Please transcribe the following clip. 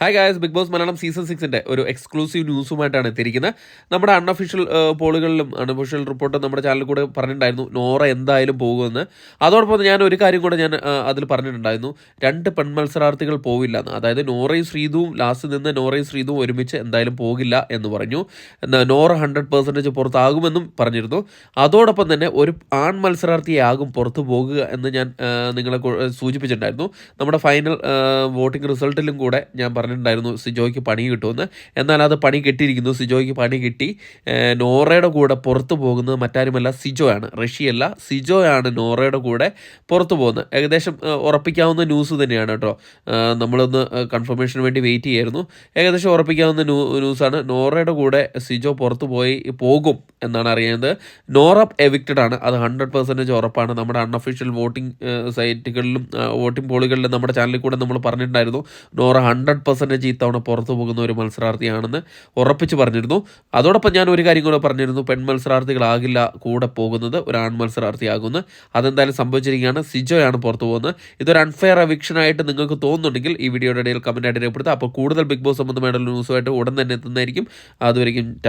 Hi guys Bigg Boss Malayalam season സിക്സിന്റെ ഒരു exclusive ന്യൂസുമായിട്ടാണ് എത്തിയിരിക്കുന്നത്. നമ്മുടെ അൺഒഫീഷ്യൽ പോളുകളിലും അൺഒഫീഷ്യൽ റിപ്പോർട്ടും നമ്മുടെ ചാനലിൽ കൂടെ പറഞ്ഞിട്ടുണ്ടായിരുന്നു നോറ എന്തായാലും പോകുമെന്ന്. അതോടൊപ്പം ഞാൻ ഒരു കാര്യം കൂടെ ഞാൻ അതിൽ പറഞ്ഞിട്ടുണ്ടായിരുന്നു. രണ്ട് പെൺ മത്സരാർത്ഥികൾ പോവില്ല എന്ന്. അതായത് നോറയും ശ്രീതുവും ലാസ്റ്റ് നിന്ന് നോറയും ശ്രീതുവും ഒരുമിച്ച് എന്തായാലും പോകില്ല എന്ന് പറഞ്ഞു. നോറ ഹൺഡ്രഡ് പെർസെന്റേജ് പുറത്താകുമെന്നും പറഞ്ഞിരുന്നു. അതോടൊപ്പം തന്നെ ഒരു ആൺ മത്സരാർത്ഥിയാകും പുറത്തു പോകുക എന്ന് ഞാൻ നിങ്ങളെ സൂചിപ്പിച്ചിട്ടുണ്ടായിരുന്നു. നമ്മുടെ ഫൈനൽ വോട്ടിംഗ് റിസൾട്ടിലും കൂടെ ഞാൻ പറഞ്ഞിട്ടുണ്ടായിരുന്നു സിജോയ്ക്ക് പണി കിട്ടുമെന്ന്. എന്നാൽ അത് പണി കിട്ടിയിരിക്കുന്നു. സിജോയ്ക്ക് പണി കിട്ടി. നോറയുടെ കൂടെ പുറത്തു പോകുന്നത് മറ്റാരുമല്ല സിജോയാണ്. റഷ്യയല്ല സിജോയാണ് നോറയുടെ കൂടെ പുറത്തു പോകുന്നത്. ഏകദേശം ഉറപ്പിക്കാവുന്ന ന്യൂസ് തന്നെയാണ് കേട്ടോ. നമ്മളൊന്ന് കൺഫർമേഷന് വേണ്ടി വെയിറ്റ് ചെയ്യായിരുന്നു. ഏകദേശം ഉറപ്പിക്കാവുന്ന ന്യൂ ന്യൂസാണ്. നോറയുടെ കൂടെ സിജോ പുറത്തു പോയി പോകും. എന്നാണ് അറിയുന്നത്. നോറപ്പ് എവിക്റ്റഡ് ആണ്. അത് ഹൺഡ്രഡ് പെർസെന്റേജ് ഉറപ്പാണ്. നമ്മുടെ അൺഒഫീഷ്യൽ വോട്ടിംഗ് സൈറ്റുകളിലും വോട്ടിംഗ് പോളുകളിലും നമ്മുടെ ചാനലിൽ കൂടെ നമ്മൾ പറഞ്ഞിട്ടുണ്ടായിരുന്നു. നോറ ഹൺഡ്രഡ് പെർസെന്റേജ് ഇത്തവണ പുറത്തു പോകുന്ന ഒരു മത്സരാർത്ഥിയാണെന്ന് ഉറപ്പിച്ച് പറഞ്ഞിരുന്നു. അതോടൊപ്പം ഞാൻ ഒരു കാര്യം കൂടെ പറഞ്ഞിരുന്നു. പെൺ മത്സരാർത്ഥികളാകില്ല കൂടെ പോകുന്നത് ഒരു ആൺ മത്സരാർത്ഥിയാകുന്നു. അതെന്തായാലും സംഭവിച്ചിരിക്കുകയാണ്. സിജോയാണ് പുറത്തു പോകുന്നത്. ഇതൊരു അൺഫെയർ ആയിട്ട് നിങ്ങൾക്ക് തോന്നുന്നുണ്ടെങ്കിൽ ഈ വീഡിയോയുടെ ഇടയിൽ കമന്റ് ആയിട്ട് രേഖപ്പെടുത്തുക. അപ്പോൾ കൂടുതൽ ബിഗ് ബോസ് സംബന്ധമായിട്ടുള്ള ന്യൂസുമായിട്ട് ഉടൻ തന്നെ എത്തുന്നതായിരിക്കും. അതുവരെയും